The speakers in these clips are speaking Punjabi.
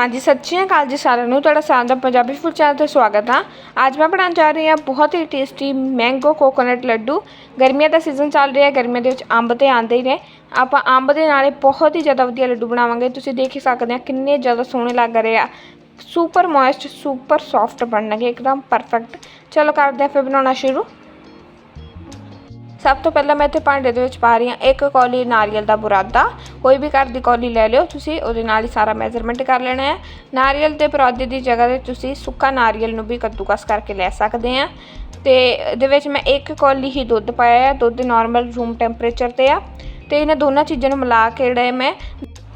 ਹਾਂਜੀ, ਸਤਿ ਸ਼੍ਰੀ ਅਕਾਲ ਜੀ ਸਾਰਿਆਂ ਨੂੰ। ਤੁਹਾਡਾ ਸਾਰਿਆਂ ਦਾ ਪੰਜਾਬੀ ਫੂਡ ਚੈਨਲ ਤੇ ਸਵਾਗਤ ਆ। ਅੱਜ ਮੈਂ ਬਣਾਉਣ ਜਾ ਰਹੀ ਹਾਂ ਬਹੁਤ ਹੀ ਟੇਸਟੀ ਮੈਂਗੋ ਕੋਕੋਨਟ ਲੱਡੂ। ਗਰਮੀਆਂ ਦਾ ਸੀਜ਼ਨ ਚੱਲ ਰਿਹਾ ਗਰਮੀਆਂ ਦੇ ਵਿੱਚ ਅੰਬ ਤੇ ਆਉਂਦੇ ਹੀ ਨੇ। ਆਪਾਂ ਅੰਬ ਦੇ ਨਾਲੇ ਬਹੁਤ ਹੀ ਜ਼ਿਆਦਾ ਵਧੀਆ ਲੱਡੂ ਬਣਾਵਾਂਗੇ। ਤੁਸੀਂ ਦੇਖ ਹੀ ਸਕਦੇ ਆ ਕਿੰਨੇ ਜ਼ਿਆਦਾ ਸੋਹਣੇ ਲੱਗ ਰਹੇ ਆ। ਸੁਪਰ ਮੋਇਸਟ ਸੁਪਰ ਸੌਫਟ ਬਣਨਗੇ, ਇੱਕਦਮ ਪਰਫੈਕਟ ਚਲੋ ਕਰਦੇ ਆ ਫਿਰ ਬਣਾਉਣਾ ਸ਼ੁਰੂ। ਸਭ ਤੋਂ ਪਹਿਲਾਂ ਮੈਂ ਇੱਥੇ ਭਾਂਡੇ ਦੇ ਵਿੱਚ ਪਾ ਰਹੀ ਹਾਂ ਇੱਕ ਕੌਲੀ ਨਾਰੀਅਲ ਦਾ ਬੁਰਾਦਾ। ਕੋਈ ਵੀ ਘਰ ਦੀ ਕੌਲੀ ਲੈ ਲਿਓ, ਤੁਸੀਂ ਉਹਦੇ ਨਾਲ ਹੀ ਸਾਰਾ ਮੈਜ਼ਰਮੈਂਟ ਕਰ ਲੈਣਾ ਹੈ। ਨਾਰੀਅਲ ਦੇ ਬੁਰਾਦੇ ਦੀ ਜਗ੍ਹਾ ਤੇ ਤੁਸੀਂ ਸੁੱਕਾ ਨਾਰੀਅਲ ਨੂੰ ਵੀ ਕੱਦੂਕਸ ਕਰਕੇ ਲੈ ਸਕਦੇ ਆ ਤੇ ਇਹਦੇ ਵਿੱਚ ਮੈਂ ਇੱਕ ਕੌਲੀ ਹੀ ਦੁੱਧ ਪਾਇਆ ਹੈ। ਦੁੱਧ ਨਾਰਮਲ ਰੂਮ ਟੈਂਪਰੇਚਰ ਤੇ ਆ। ਤੇ ਇਹਨਾਂ ਦੋਨਾਂ ਚੀਜ਼ਾਂ ਨੂੰ ਮਿਲਾ ਕੇ ਜਿਹੜੇ ਮੈਂ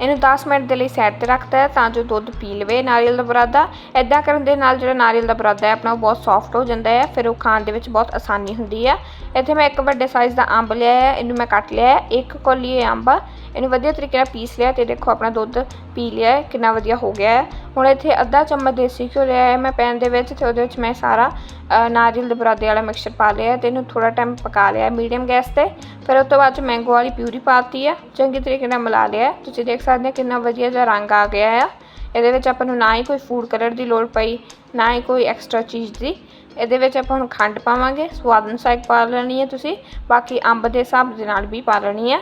ਇਹਨੂੰ 10 ਮਿੰਟ ਦੇ ਲਈ ਸਾਈਡ ਤੇ ਰੱਖਦਾ ਹੈ ਤਾਂ ਜੋ ਦੁੱਧ ਪੀ ਲਵੇ ਨਾਰੀਅਲ ਦਾ ਬਰਾਦਾ। ਐਦਾਂ ਕਰਨ ਦੇ ਨਾਲ ਜਿਹੜਾ ਨਾਰੀਅਲ ਦਾ ਬਰਾਦਾ ਹੈ, ਆਪਣਾ ਉਹ ਬਹੁਤ ਸੌਫਟ ਹੋ ਜਾਂਦਾ ਹੈ, ਫਿਰ ਉਹ ਖਾਣ ਦੇ ਵਿੱਚ ਬਹੁਤ ਆਸਾਨੀ ਹੁੰਦੀ ਹੈ। ਇੱਥੇ ਮੈਂ ਇੱਕ ਵੱਡੇ ਸਾਈਜ਼ ਦਾ ਅੰਬ ਲਿਆ ਹੈ, ਇਹਨੂੰ ਮੈਂ ਕੱਟ ਲਿਆ ਹੈ। ਇੱਕ ਕੌਲੀ ਅੰਬ ਇਹਨੂੰ ਵਧੀਆ ਤਰੀਕੇ ਨਾਲ ਪੀਸ ਲਿਆ ਤੇ ਦੇਖੋ ਆਪਣਾ ਦੁੱਧ ਪੀ ਲਿਆ ਕਿੰਨਾ ਵਧੀਆ ਹੋ ਗਿਆ ਹੈ। ਹੁਣ ਇੱਥੇ ਅੱਧਾ ਚਮਚ ਦੇਸੀ ਘਿਓ ਲਿਆ ਹੈ ਮੈਂ ਪੈਨ ਦੇ ਵਿੱਚ ਤੇ ਉਹਦੇ ਵਿੱਚ ਮੈਂ ਸਾਰਾ ਨਾਰੀਅਲ ਦੇ ਬੁਰਾਦੇ ਵਾਲਾ ਮਿਕਸਚਰ ਪਾ ਲਿਆ ਤੇ ਇਹਨੂੰ ਥੋੜਾ ਟਾਈਮ ਪਕਾ ਲਿਆ ਮੀਡੀਅਮ ਗੈਸ ਤੇ। ਫਿਰ ਉਸ ਤੋਂ ਬਾਅਦ ਚ ਮੈਂਗੋ ਵਾਲੀ ਪਿਊਰੀ ਪਾਤੀ ਹੈ, ਚੰਗੀ ਤਰੀਕੇ ਨਾਲ ਮਿਲਾ ਲਿਆ ਤੁਸੀਂ ਦੇਖ ਸਕਦੇ ਹੋ ਕਿੰਨਾ ਵਧੀਆ ਜਿਹਾ ਰੰਗ ਆ ਗਿਆ ਹੈ ਇਹਦੇ ਵਿੱਚ ਆਪਾਂ ਨੂੰ ਨਾ ਹੀ ਕੋਈ ਫੂਡ ਕਲਰ ਦੀ ਲੋੜ ਪਈ, ਨਾ ਹੀ ਕੋਈ ਐਕਸਟਰਾ ਚੀਜ਼ ਦੀ। ਇਹਦੇ ਵਿੱਚ ਆਪਾਂ ਹੁਣ ਖੰਡ ਪਾਵਾਂਗੇ, ਸਵਾਦ ਅਨੁਸਾਰ ਪਾ ਲੈਣੀ ਹੈ ਤੁਸੀਂ, ਬਾਕੀ ਅੰਬ ਦੇ ਹਿਸਾਬ ਦੇ ਨਾਲ ਵੀ ਪਾ ਲੈਣੀ ਹੈ।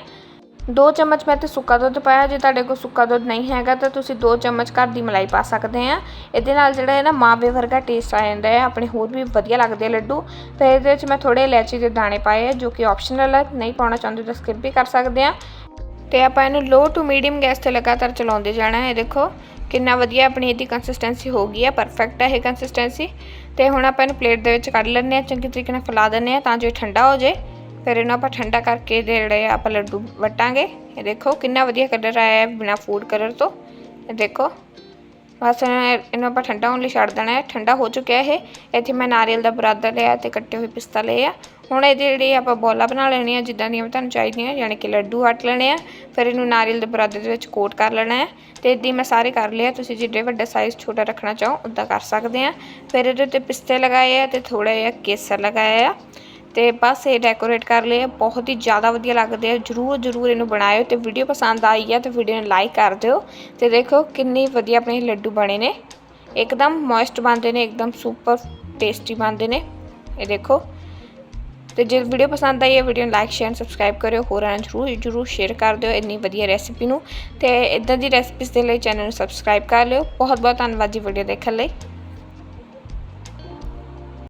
ਦੋ ਚਮਚ ਮੈਂ ਤੇ ਸੁੱਕਾ ਦੁੱਧ ਪਾਇਆ, ਜੇ ਤੁਹਾਡੇ ਕੋਲ ਸੁੱਕਾ ਦੁੱਧ ਨਹੀਂ ਹੈਗਾ ਤਾਂ ਤੁਸੀਂ ਦੋ ਚਮਚ ਘਰ ਦੀ ਮਲਾਈ ਪਾ ਸਕਦੇ ਆ। ਇਹਦੇ ਨਾਲ ਜਿਹੜਾ ਹੈ ਨਾ ਮਾਵੇ ਵਰਗਾ ਟੇਸਟ ਆ ਜਾਂਦਾ ਹੈ, ਆਪਣੇ ਹੋਰ ਵੀ ਵਧੀਆ ਲੱਗਦੇ ਆ ਲੱਡੂ। ਤੇ ਇਹਦੇ ਵਿੱਚ ਮੈਂ ਥੋੜੇ ਇਲਾਇਚੀ ਦੇ ਦਾਣੇ ਪਾਏ ਆ, ਜੋ ਕਿ ਆਪਸ਼ਨਲ ਹੈ ਨਹੀਂ ਪਾਉਣਾ ਚਾਹੁੰਦੇ ਤਾਂ ਸਕਿਪ ਵੀ ਕਰ ਸਕਦੇ ਆ। ਤੇ ਆਪਾਂ ਇਹਨੂੰ ਲੋ ਟੂ ਮੀਡੀਅਮ ਗੈਸ ਤੇ ਲਗਾਤਾਰ ਚਲਾਉਂਦੇ ਜਾਣਾ ਹੈ ਦੇਖੋ। ਕਿੰਨਾ ਵਧੀਆ ਆਪਣੀ ਇਹਦੀ ਕੰਸਿਸਟੈਂਸੀ ਹੋ ਗਈ ਹੈ ਪਰਫੈਕਟ ਹੈ ਇਹ ਕੰਸਿਸਟੈਂਸੀ ਤੇ ਹੁਣ ਆਪਾਂ ਇਹਨੂੰ ਪਲੇਟ ਦੇ ਵਿੱਚ ਕੱਢ ਲੈਂਦੇ ਆ, ਚੰਗੀ ਤਰੀਕੇ ਨਾਲ ਫੈਲਾ ਦਿੰਦੇ ਆ ਤਾਂ ਜੋ ਇਹ ਠੰਡਾ ਹੋ ਜਾਏ। ਫਿਰ ਇਹਨੂੰ ਆਪਾਂ ਠੰਡਾ ਕਰਕੇ ਇਹਦੇ ਜਿਹੜੇ ਆ ਆਪਾਂ ਲੱਡੂ ਵਟਾਂਗੇ। ਇਹ ਦੇਖੋ ਕਿੰਨਾ ਵਧੀਆ ਕਲਰ ਆਇਆ ਹੈ ਬਿਨਾ ਫੂਡ ਕਲਰ ਤੋਂ। ਇਹ ਦੇਖੋ। ਬਸ ਇਹਨੂੰ ਆਪਾਂ ਠੰਡਾ ਹੋਣ ਲਈ ਛੱਡ ਦੇਣਾ ਹੈ। ਠੰਡਾ ਹੋ ਚੁੱਕਿਆ ਇਹ। ਇੱਥੇ ਮੈਂ ਨਾਰੀਅਲ ਦਾ ਬਰਾਦਾ ਲਿਆ ਤੇ ਕੱਟੇ ਹੋਏ ਪਿਸਤਾ ਲਏ ਆ। ਹੁਣ ਇਹਦੇ ਜਿਹੜੇ ਆਪਾਂ ਬੋਲਾ ਬਣਾ ਲੈਣੇ ਆ ਜਿੱਦਾਂ ਦੀਆਂ ਵੀ ਤੁਹਾਨੂੰ ਚਾਹੀਦੀਆਂ, ਯਾਨੀ ਕਿ ਲੱਡੂ ਹਟ ਲੈਣੇ ਆ। ਫਿਰ ਇਹਨੂੰ ਨਾਰੀਅਲ ਦੇ ਬਰਾਦੇ ਦੇ ਵਿੱਚ ਕੋਟ ਕਰ ਲੈਣਾ ਹੈ। ਤੇ ਇਦਾਂ ਮੈਂ ਸਾਰੇ ਕਰ ਲਿਆ ਤੁਸੀਂ ਜਿੱਡੇ ਵੱਡਾ ਸਾਈਜ਼ ਛੋਟਾ ਰੱਖਣਾ ਚਾਹੋ, ਉਦਾਂ ਕਰ ਸਕਦੇ ਆ। ਫਿਰ ਇਹਦੇ ਉੱਤੇ ਪਿਸਤੇ ਲਗਾਏ ਆ ਤੇ ਥੋੜਾ ਜਿਹਾ ਕੇਸਰ ਲਗਾਇਆ ਆ। ਤੇ ਬਸ ਇਹ ਡੈਕੋਰੇਟ ਕਰ ਲਏ ਬਹੁਤ ਹੀ ਜ਼ਿਆਦਾ ਵਧੀਆ ਲੱਗਦੇ ਆ। ਜਰੂਰ ਜਰੂਰ ਇਹਨੂੰ ਬਣਾਇਓ ਤੇ ਵੀਡੀਓ ਪਸੰਦ ਆਈ ਆ ਤੇ ਵੀਡੀਓ ਨੂੰ ਲਾਈਕ ਕਰ ਦਿਓ ਤੇ ਦੇਖੋ ਕਿੰਨੀ ਵਧੀਆ ਆਪਣੇ ਲੱਡੂ ਬਣੇ ਨੇ। ਇੱਕਦਮ ਮੋਇਸਟ ਬਣਦੇ ਨੇ, ਇੱਕਦਮ ਸੁਪਰ ਟੇਸਟੀ ਬਣਦੇ ਨੇ। ਇਹ ਦੇਖੋ। ਤੇ ਜੇ ਵੀਡੀਓ ਪਸੰਦ ਆਈ ਹੈ ਵੀਡੀਓ ਨੂੰ ਲਾਈਕ ਸ਼ੇਅਰ ਸਬਸਕ੍ਰਾਈਬ ਕਰਿਓ। ਹੋਰਾਂ ਨੂੰ ਜਰੂਰ ਜਰੂਰ ਸ਼ੇਅਰ ਕਰ ਦਿਓ ਇੰਨੀ ਵਧੀਆ ਰੈਸਿਪੀ ਨੂੰ। ਤੇ ਇਦਾਂ ਦੀ ਰੈਸਿਪੀਜ਼ ਦੇ ਲਈ ਚੈਨਲ ਨੂੰ ਸਬਸਕ੍ਰਾਈਬ ਕਰ ਲਿਓ। ਬਹੁਤ ਬਹੁਤ ਧੰਨਵਾਦ ਜੀ ਵੀਡੀਓ ਦੇਖਣ ਲਈ।